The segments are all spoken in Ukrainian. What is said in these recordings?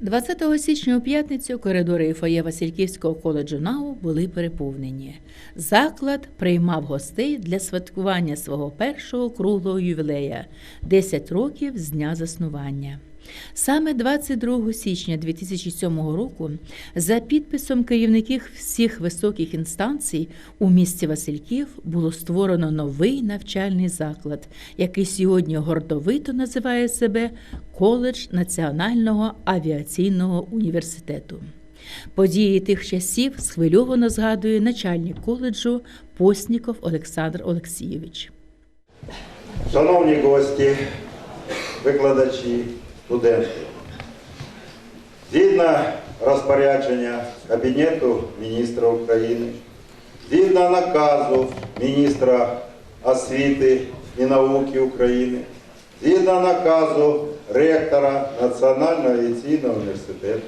20 січня у п'ятницю коридори і фоє Васильківського коледжу НАУ були переповнені. Заклад приймав гостей для святкування свого першого круглого ювілея 10 років з дня заснування. Саме 22 січня 2007 року, за підписом керівників всіх високих інстанцій у місті Васильків було створено новий навчальний заклад, який сьогодні гордовито називає себе коледж Національного авіаційного університету. Події тих часів схвильовано згадує начальник коледжу Постніков Олександр Олексійович. Шановні гості, викладачі, студенти, згідно розпорядження Кабінету міністра України, згідно наказу міністра освіти і науки України, згідно наказу ректора Національного авіаційного університету,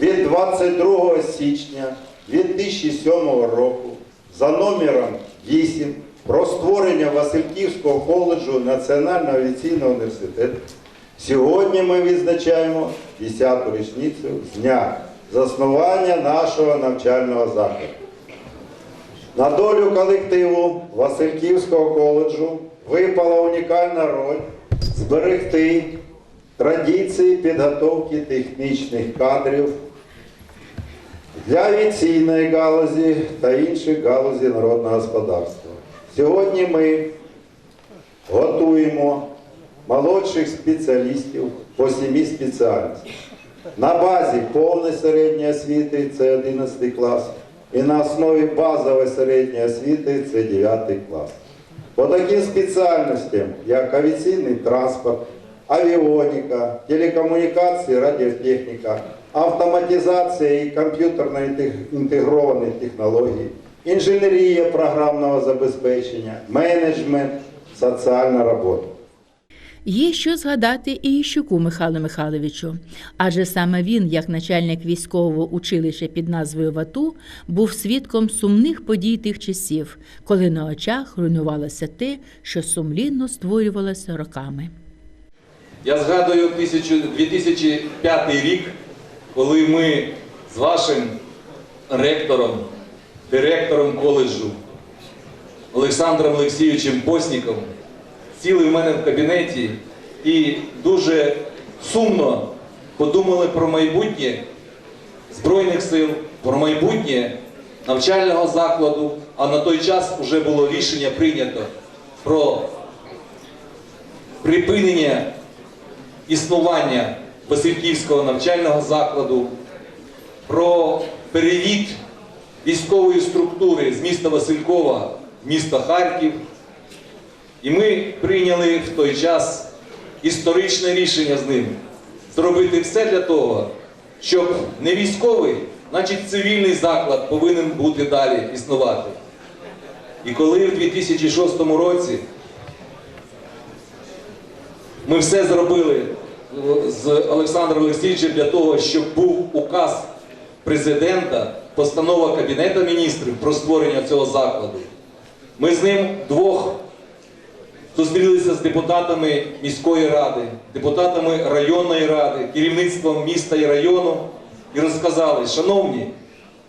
від 22 січня 2007 року за номером 8 про створення Васильківського коледжу Національного авіаційного університету. Сьогодні ми відзначаємо 10-ту річницю з дня заснування нашого навчального закладу. На долю колективу Васильківського коледжу випала унікальна роль зберегти традиції підготовки технічних кадрів для авіаційної галузі та інших галузі народного господарства. Сьогодні ми готуємо молодших спеціалістів по сімі спеціальностях. На базі повної середньої освіти це 11 клас, і на основі базової середньої освіти це 9 клас. По таким спеціальностям, як авіаційний транспорт, авіоніка, телекомунікації, радіотехніка, автоматизація і комп'ютерно інтегровані технології, інженерія програмного забезпечення, менеджмент, соціальна робота. Є що згадати і Іщуку Михайлу Михайловичу, адже саме він, як начальник військового училища під назвою ВАТУ, був свідком сумних подій тих часів, коли на очах руйнувалося те, що сумлінно створювалося роками. Я згадую 2005 рік, коли ми з вашим ректором, директором коледжу Олександром Олексійовичем Посніковим сіли в мене в кабінеті і дуже сумно подумали про майбутнє Збройних сил, про майбутнє навчального закладу, а на той час вже було рішення прийнято про припинення існування Васильківського навчального закладу, про перевід військової структури з міста Василькова в місто Харків. І ми прийняли в той час історичне рішення з ним зробити все для того, щоб не військовий, значить цивільний заклад повинен бути далі існувати. І коли в 2006 році ми все зробили з Олександром Олексійовичем для того, щоб був указ президента, постанова Кабінету міністрів про створення цього закладу. Ми з ним двох зустрілися з депутатами міської ради, депутатами районної ради, керівництвом міста і району і розказали, шановні,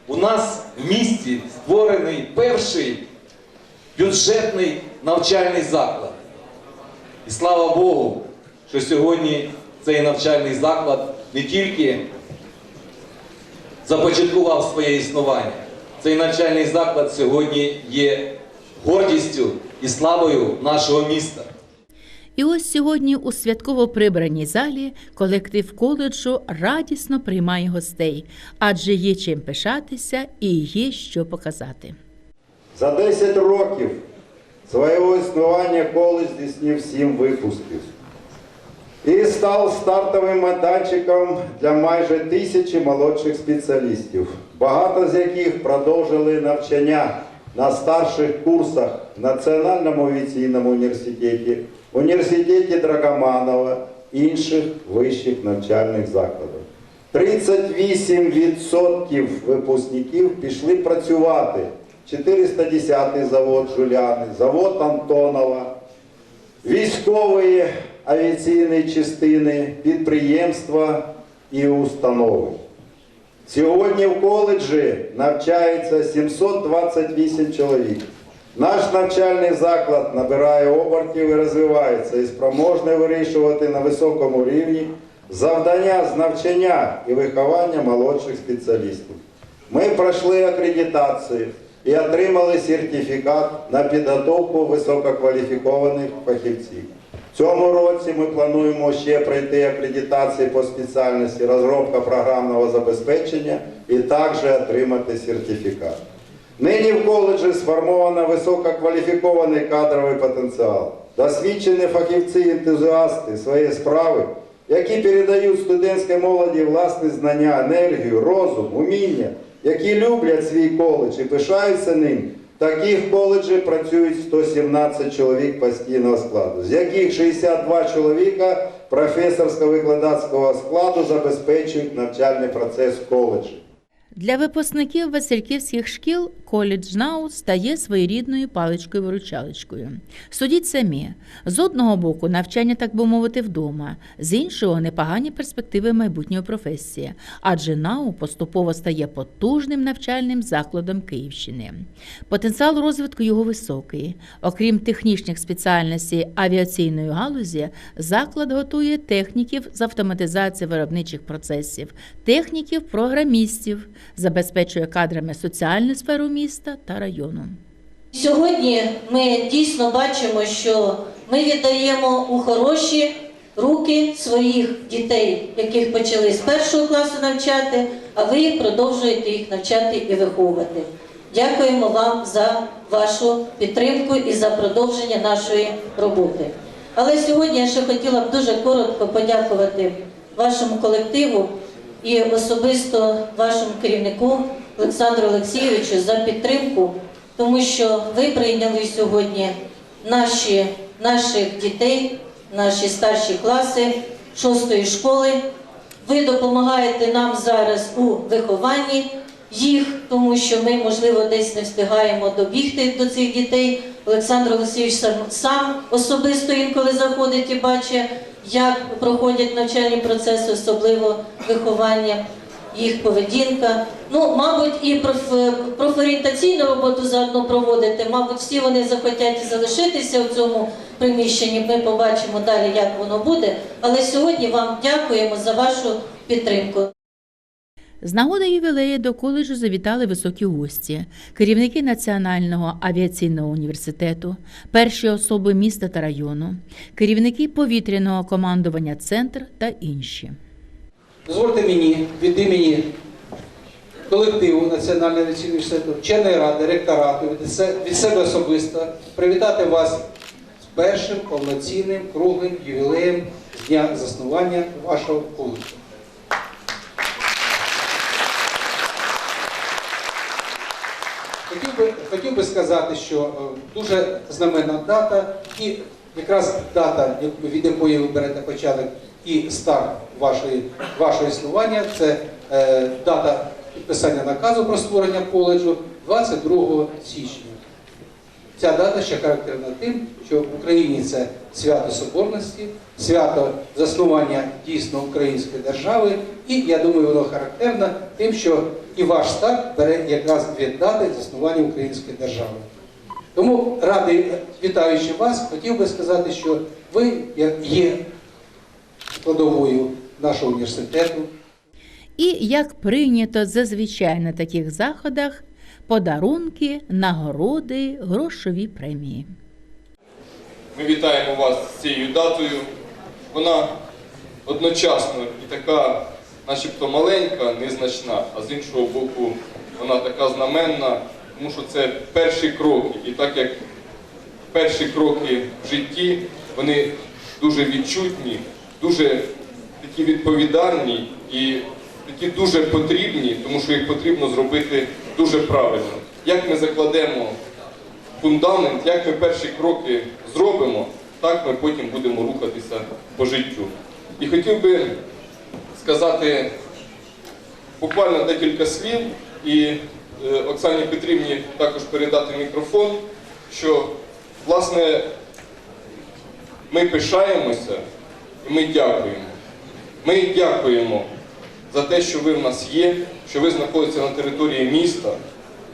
у нас в місті створений перший бюджетний навчальний заклад. І слава Богу, що сьогодні цей навчальний заклад не тільки започаткував своє існування, цей навчальний заклад сьогодні є гордістю і славою нашого міста. І ось сьогодні у святково прибраній залі колектив коледжу радісно приймає гостей, адже є чим пишатися і є що показати. За 10 років свого існування коледж здійснив 7 випусків і став стартовим майданчиком для майже тисячі молодших спеціалістів, багато з яких продовжили навчання на старших курсах в Національному авіаційному університеті, університеті Драгоманова, інших вищих навчальних закладів. 38% випускників пішли працювати. 410-й завод Жуляни, завод Антонова, військової авіаційної частини, підприємства і установи. Сьогодні в коледжі навчається 728 чоловік. Наш навчальний заклад набирає обертів і розвивається і спроможний вирішувати на високому рівні завдання з навчання і виховання молодших спеціалістів. Ми пройшли акредитацію і отримали сертифікат на підготовку висококваліфікованих фахівців. Цьому році ми плануємо ще пройти акредитації по спеціальності розробка програмного забезпечення і також отримати сертифікат. Нині в коледжі сформовано висококваліфікований кадровий потенціал, досвідчені фахівці ентузіасти своєї справи, які передають студентській молоді власні знання, енергію, розум, уміння, які люблять свій коледж і пишаються ним. В таких коледжі працюють 117 чоловік постійного складу, з яких 62 чоловіка професорсько-викладацького складу забезпечують навчальний процес коледжі. Для випускників Васильківських шкіл коледж НАУ стає своєрідною паличкою-виручалочкою. Судіть самі, з одного боку навчання, так би мовити, вдома, з іншого непогані перспективи майбутньої професії, адже НАУ поступово стає потужним навчальним закладом Київщини. Потенціал розвитку його високий. Окрім технічних спеціальностей авіаційної галузі, заклад готує техніків з автоматизації виробничих процесів, техніків, програмістів, забезпечує кадрами соціальну сферу міста та району. Сьогодні ми дійсно бачимо, що ми віддаємо у хороші руки своїх дітей, яких почали з першого класу навчати, а ви продовжуєте їх навчати і виховувати. Дякуємо вам за вашу підтримку і за продовження нашої роботи. Але сьогодні я ще хотіла б дуже коротко подякувати вашому колективу і особисто вашому керівнику Олександру Олексійовичу за підтримку, тому що ви прийняли сьогодні наші, наших дітей, наші старші класи шостої школи. Ви допомагаєте нам зараз у вихованні їх, тому що ми, можливо, десь не встигаємо добігти до цих дітей. Олександр Олексійович сам, сам особисто інколи заходить і бачить, як проходять навчальні процеси, особливо виховання, їх поведінка. Ну, мабуть, і проф- профорієнтаційну роботу заодно проводити. Мабуть, всі вони захотять залишитися в цьому приміщенні. Ми побачимо далі, як воно буде. Але сьогодні вам дякуємо за вашу підтримку. З нагоди ювілею до коледжу завітали високі гості, керівники Національного авіаційного університету, перші особи міста та району, керівники повітряного командування Центр та інші. Дозвольте мені від імені колективу Національного авіаційного університету, вченої ради, ректорату, від себе особисто привітати вас з першим повноцінним круглим ювілеєм з дня заснування вашого коледжу. Хотів би, хотів би сказати, що е, дуже знаменна дата, і якраз дата, від якої ви берете початок і старт вашої, вашого існування, це е, дата підписання наказу про створення коледжу 22 січня. Ця дата ще характерна тим, що в Україні це свято Соборності, свято заснування дійсно української держави, і я думаю, воно характерно тим, що і ваш старт бере якраз від дати заснування української держави. Тому радий, вітаючи вас, хотів би сказати, що ви є складовою нашого університету. І як прийнято зазвичай на таких заходах, подарунки, нагороди, грошові премії. Ми вітаємо вас з цією датою. Вона одночасно і така, начебто маленька, незначна, а з іншого боку, вона така знаменна, тому що це перші кроки. І так як перші кроки в житті, вони дуже відчутні, дуже такі відповідальні і такі дуже потрібні, тому що їх потрібно зробити дуже правильно. Як ми закладемо фундамент, як ми перші кроки зробимо, так ми потім будемо рухатися по життю. І хотів би сказати буквально декілька слів і е, Оксані Петрівні також передати мікрофон, що власне ми пишаємося і ми дякуємо. Ми дякуємо за те, що ви в нас є, що ви знаходитеся на території міста,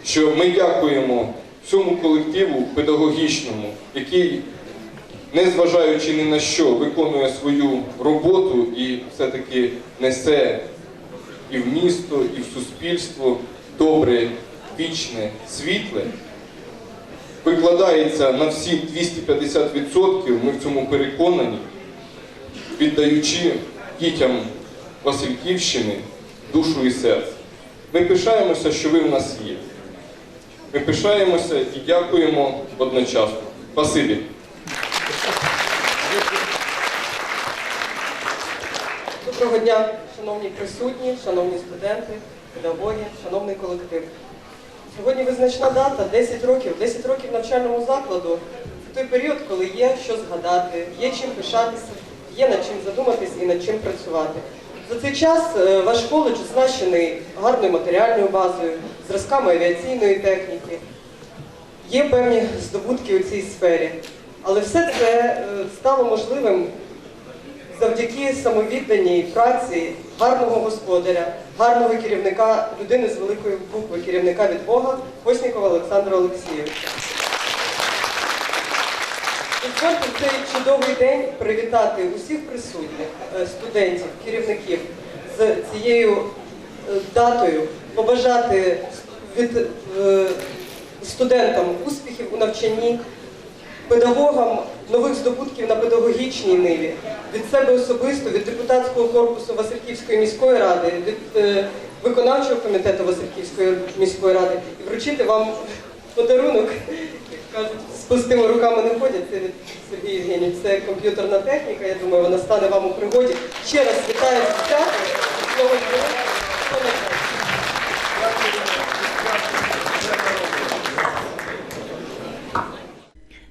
що ми дякуємо всьому колективу педагогічному, який, незважаючи ні на що, виконує свою роботу і все-таки несе і в місто, і в суспільство добре, вічне, світле. Викладається на всі 250%, ми в цьому переконані, віддаючи дітям Васильківщини душу і серце. Ми пишаємося, що ви в нас є. Ми пишаємося і дякуємо одночасно. Спасибі. Доброго дня, шановні присутні, шановні студенти, педагоги, шановний колектив. Сьогодні визначна дата 10 років. 10 років навчальному закладу це той період, коли є що згадати, є чим пишатися, є над чим задуматись і над чим працювати. За цей час е, ваш коледж оснащений гарною матеріальною базою, зразками авіаційної техніки. Є певні здобутки у цій сфері. Але все це е, стало можливим завдяки самовідданій праці гарного господаря, гарного керівника, людини з великої букви, керівника від Бога, Постнікова Олександра Олексійовича. В цей чудовий день привітати усіх присутніх е, студентів, керівників з цією е, датою, побажати від е, студентам успіхів у навчанні, педагогам нових здобутків на педагогічній ниві, від себе особисто, від депутатського корпусу Васильківської міської ради, від виконавчого комітету Васильківської міської ради і вручити вам подарунок, як кажуть, пустими руками не ходять. Це від Сергія Євгенів. Це комп'ютерна техніка. Я думаю, вона стане вам у пригоді. Ще раз вітаю з святом. Слава Богу. Слава Богу.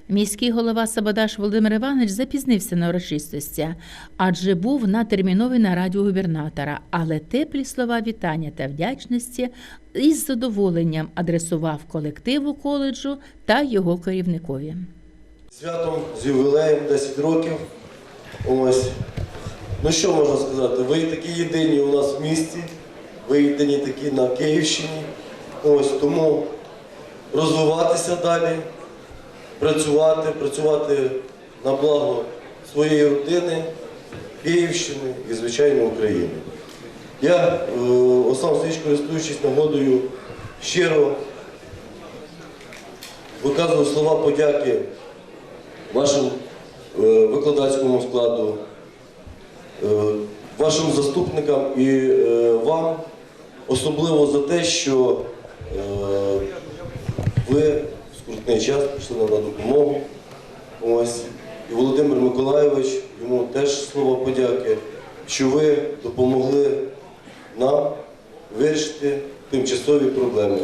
Міський голова Сабадаш Володимир Іванович запізнився на урочистості, адже був на терміновій нараді губернатора, але теплі слова вітання та вдячності із задоволенням адресував колективу коледжу та його керівникові. Святом з ювілеєм 10 років. Ось. Ну що можна сказати? Ви такі єдині у нас в місті, ви єдині такі на Київщині. Ось тому розвиватися далі, працювати, працювати на благо своєї родини, Київщини і, звичайно, України. Я, е, Олександр Сергійович, користуючись нагодою, щиро виказую слова подяки вашому е, викладацькому складу, е, вашим заступникам і е, вам, особливо за те, що е, ви скрутний час прийшли нам на допомогу. Ось. І Володимир Миколайович, йому теж слово подяки, що ви допомогли нам вирішити тимчасові проблеми.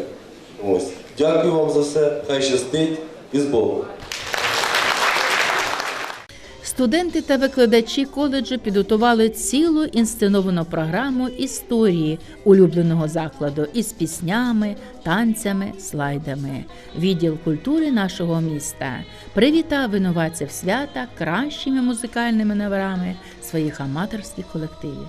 Ось. Дякую вам за все, хай щастить і з Богом. Студенти та викладачі коледжу підготували цілу інсценовану програму історії улюбленого закладу із піснями, танцями, слайдами. Відділ культури нашого міста привітав винуватців свята кращими музикальними номерами своїх аматорських колективів.